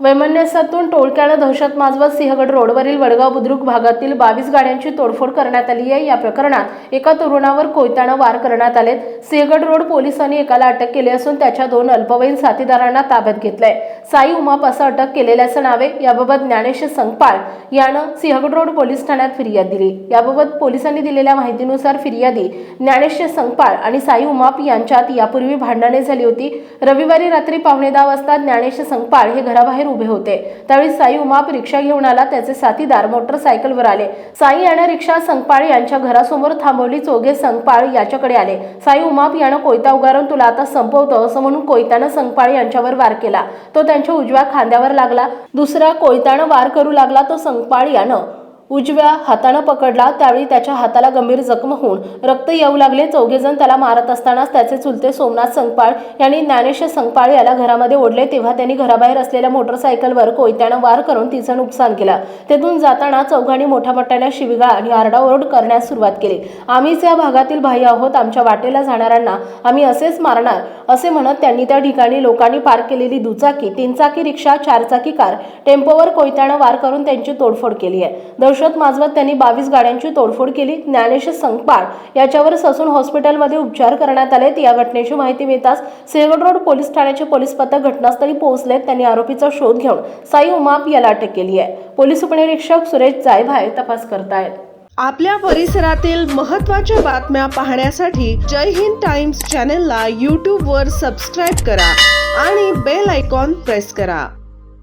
वैमनस्यातून टोळक्यानं दहशत माजवत सिंहगड रोडवरील वडगाव बुद्रुक भागातील बावीस गाड्यांची तोडफोड करण्यात आली आहे. या प्रकरणात एका तरुणावर कोयत्यानं वार करण्यात आले. सिंहगड रोड पोलिसांनी एकाला अटक केली असून त्याच्या दोन अल्पवयीन साथीदारांना ताब्यात घेतलंय. साई उमाप असं अटक केलेल्याचं नावे याबाबत ज्ञानेश संगपाळ यानं सिंहगड रोड पोलीस ठाण्यात फिर्याद दिली. याबाबत पोलिसांनी दिलेल्या माहितीनुसार फिर्यादी ज्ञानेश संगपाळ आणि साई उमाप यांच्यात यापूर्वी भांडणे झाली होती. रविवारी रात्री पावणे दहा वाजता ज्ञानेश संगपाळ हे घराबाहेर उभे होते. त्यावेळी साई उमाप रिक्षा घेऊन आला. त्याचे साथीदार मोटरसायकलवर आले. साई यानं रिक्षा संगपाळ यांच्या घरासमोर थांबवली. चोगे संगपाळ याच्याकडे आले. साई उमाप यानं कोयता उगारून तुला आता संपवतो असं म्हणून कोयतानं संगपाळ यांच्यावर वार केला. तो त्यांच्या उजव्या खांद्यावर लागला. दुसरा कोयत्यानं वार करू लागला. तो संगपाळ यानं उजव्या हातानं पकडला त्यावेळी त्याच्या हाताला गंभीर जखम होऊन रक्त येऊ लागले. चौघेजण त्याला मारत असतानाच त्याचे चुलते सोमनाथ संगपाळ यांनी ज्ञानेश संगपाळ याला घरामध्ये ओढले. तेव्हा त्यांनी घराबाहेर असलेल्या मोटरसायकलवर कोयत्यानं वार करून तिचं नुकसान केलं. तेथून जाताना चौघांनी मोठ्या मोठ्याने शिवीगाळ आणि आरडाओरड करण्यास सुरुवात केली. आम्हीच या भागातील भाई आहोत. आमच्या वाटेला जाणाऱ्यांना आम्ही असेच मारणार असे म्हणत त्यांनी त्या ठिकाणी लोकांनी पार्क केलेली दुचाकी तीनचाकी रिक्षा चारचाकी कार टेम्पोवर कोयत्यानं वार करून त्यांची तोडफोड केली आहे. दहशत माजवत त्यांनी बावीस गाड्यांची तोडफोड केली. ज्ञानेश संकपाळ याच्यावर ससून हॉस्पिटलमध्ये उपचार करण्यात आले. या घटनेची माहिती मिळताच सिंहगड रोड पोलीस ठाण्याचे पोलीस पथक घटनास्थळी पोहोचले त्यांनी आरोपीचा शोध घेऊन साई उमाप याला अटक केली आहे. पोलीस उपनिरीक्षक सुरेश जायभाय तपास करतायत. आपल्या परिसरातील महत्त्वाच्या बातम्या पाहण्यासाठी जय हिंद टाइम्स चॅनलला यूट्यूबवर सबस्क्राईब करा आणि बेल आयकॉन प्रेस करा.